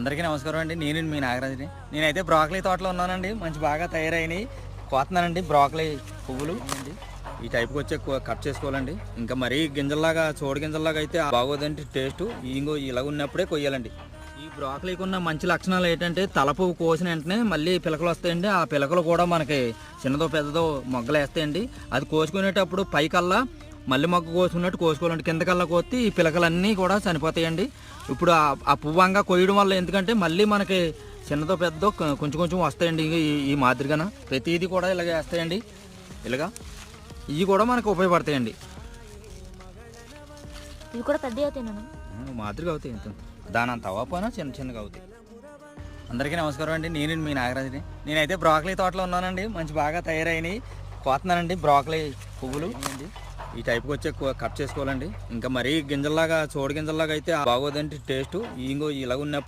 అందరికీ నమస్కారం అండి. నేను మీ నాగరాజుని. నేనైతే బ్రాకలీ తోటలో ఉన్నానండి. మంచి బాగా తయారైనవి కోతున్నానండి బ్రాకలీ పువ్వులు. అండి ఈ టైప్కి వచ్చే కట్ చేసుకోవాలండి. ఇంకా మరీ గింజల్లాగా చోడు గింజల్లాగా అయితే బాగోదండి టేస్ట్. ఇంకో ఇలాగ ఉన్నప్పుడే కొయ్యాలండి. ఈ బ్రాకలీకి ఉన్న మంచి లక్షణాలు ఏంటంటే తలపు కోసిన వెంటనే మళ్ళీ పిలకలు వస్తాయండి. ఆ పిలకలు కూడా మనకి చిన్నదో పెద్దదో మొగ్గలు వేస్తాయండి అది కోసుకునేటప్పుడు పైకల్లా మళ్ళీ మొగ్గ కోసుకున్నట్టు కోసుకోవాలండి. కిందకల్లా కోస్తే ఈ పిలకలన్నీ కూడా చనిపోతాయండి. ఇప్పుడు ఆ- పువ్వంగా కొయ్యడం వల్ల ఎందుకంటే మళ్ళీ మనకి చిన్నదో పెద్దదో కొ- కొంచెం కొంచెం వస్తాయండి ఈ- మాదిరిగాన. ప్రతిదీ కూడా ఇలాగ వేస్తాయండి. ఇలాగా. ఇవి కూడా మనకు ఉపయోగపడతాయండి. ఇవి కూడా పెద్దవి అవుతాయి మాదిరిగా అవుతాయి దాని అంత అవ్వకపోయినా చిన్న చిన్నగా అవుతాయి. అందరికీ నమస్కారం అండి. నేను మీ నాగరాజుని. నేనైతే బ్రాకలీ తోటలో ఉన్నానండి. మంచి బాగా తయారైనవి కోతున్నానండి బ్రాకలీ పువ్వులు. అండి ఈ టైప్కి వచ్చే కట్ చేసుకోవాలండి. ఇంకా మరీ గింజల్లాగా చోడు గింజల్లాగా అయితే బాగోదండి టేస్ట్. ఇంకో ఇలాగ ఉన్నప్పుడు